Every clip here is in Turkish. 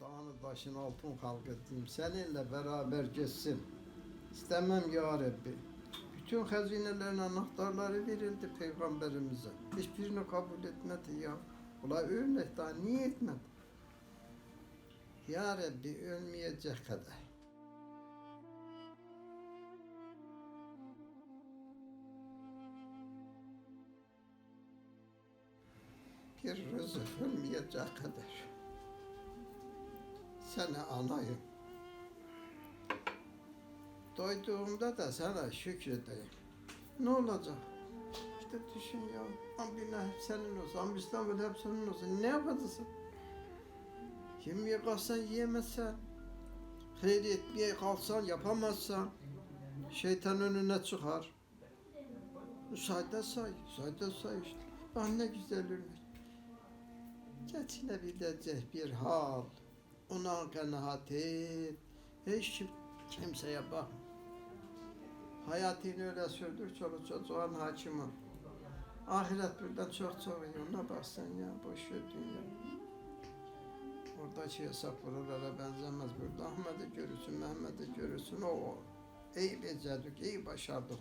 dağını taşın altın halk ettim. Seninle beraber geçsin. İstemem ya Rabbi. Bütün hazinelerin anahtarları verildi peygamberimize. Hiçbirini kabul etmedi ya. Ula örnek daha niye etmedi? Ya Rabbi ölmeyecek kadar. Bir rızık ölmeyecek kadar. Seni anayım. Doyduğumda da sana şükredeyim. Ne olacak? İşte düşün ya. Ambina hep senin olsun. Ambistan hep senin olsun. Ne yapacaksın? Yemeye kalksan yiyemezsen. Hayır etmeye kalksan yapamazsan. Şeytan önüne çıkar. Müsaade say. Müsaade say işte. Ah ne güzel ölmek. Geçilebilecek bir hal. Ona kanaat et. Hiç kim- kimseye bakma. Hayatını öyle sürdür, çoluk çocuğun hakim ol. Ahiret buradan çok çok iyi. Ona baksan ya, boş ver dünya. Oradaki hesap buralara benzemez. Burada Ahmet'i görürsün, Mehmet'i görürsün. O, o. iyi becerdik, iyi başardık.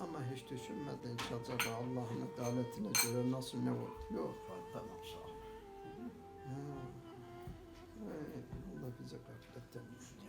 Ama hiç düşünmedin ki acaba Allah'ın adaletine göre nasıl ne oldu? Yok, tamam 真的是